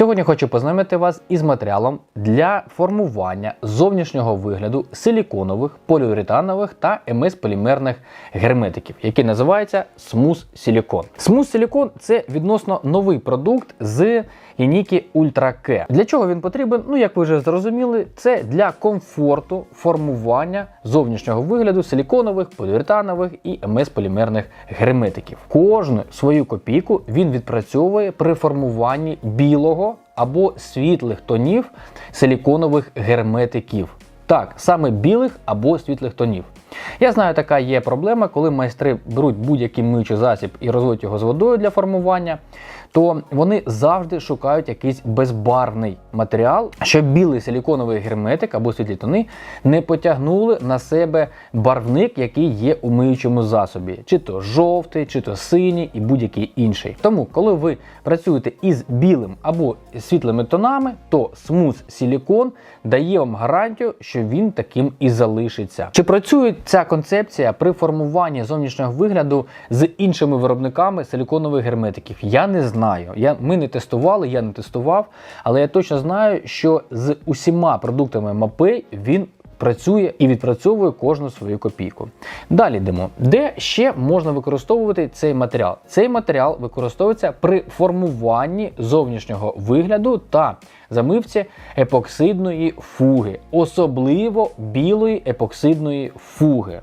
Сьогодні хочу познайомити вас із матеріалом для формування зовнішнього вигляду силіконових, поліуретанових та МС-полімерних герметиків, який називається Smooth Silicon. Smooth Silicon – це відносно новий продукт з лінійки Ultra K. Для чого він потрібен? Ну, як ви вже зрозуміли, це для комфорту формування зовнішнього вигляду силіконових, поліуретанових і МС-полімерних герметиків. Кожну свою копійку він відпрацьовує при формуванні білого або світлих тонів силіконових герметиків. Так, саме білих або світлих тонів. Я знаю, така є проблема, коли майстри беруть будь-який миючий засіб і розводять його з водою для формування, то вони завжди шукають якийсь безбарвний матеріал, щоб білий силіконовий герметик або світлі тони не потягнули на себе барвник, який є у миючому засобі, чи то жовтий, чи то синій і будь-який інший. Тому, коли ви працюєте із білим або світлими тонами, то Smooth Silicon дає вам гарантію, що він таким і залишиться. Чи працює ця концепція при формуванні зовнішнього вигляду з іншими виробниками силіконових герметиків? Я не знаю. Я, Ми не тестували, я не тестував, але я точно знаю, що з усіма продуктами МАПи він працює і відпрацьовує кожну свою копійку. Далі йдемо. Де ще можна використовувати цей матеріал? Цей матеріал використовується при формуванні зовнішнього вигляду та замивці епоксидної фуги, особливо білої епоксидної фуги.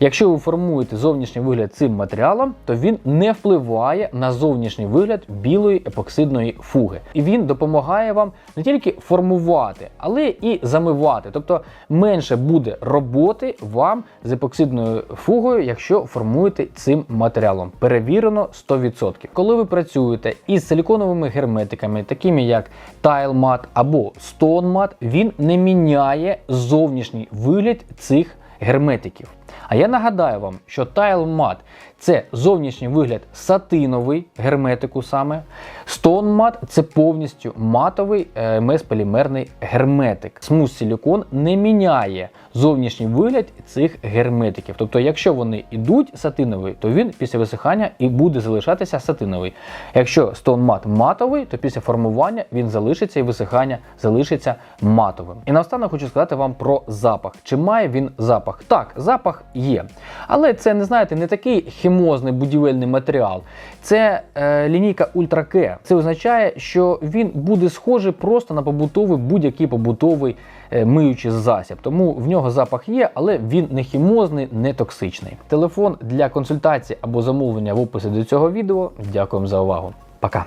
Якщо ви формуєте зовнішній вигляд цим матеріалом, то він не впливає на зовнішній вигляд білої епоксидної фуги. І він допомагає вам не тільки формувати, але і замивати. Тобто менше буде роботи вам з епоксидною фугою, якщо формуєте цим матеріалом. Перевірено 100%. Коли ви працюєте із силіконовими герметиками, такими як Tile Mat або Stone Mat, він не міняє зовнішній вигляд цих герметиків. А я нагадаю вам, що Mat – це зовнішній вигляд сатиновий герметику саме. Mat – це повністю матовий е, МС-полімерний герметик. Smooth Silicon не міняє зовнішній вигляд цих герметиків. Тобто, якщо вони йдуть сатиновий, то він після висихання і буде залишатися сатиновий. Якщо Mat матовий, то після формування він залишиться і висихання залишиться матовим. І наостанок хочу сказати вам про запах. Чи має він запах? Так, запах є. Але це не знаєте, не такий хімозний будівельний матеріал. Це е, лінійка Ultra Це означає, що він буде схожий просто на побутовий будь-який побутовий е, миючий засіб. Тому в нього запах є, але він не хімозний, не токсичний. Телефон для консультації або замовлення в описі до цього відео. Дякую за увагу. Пока.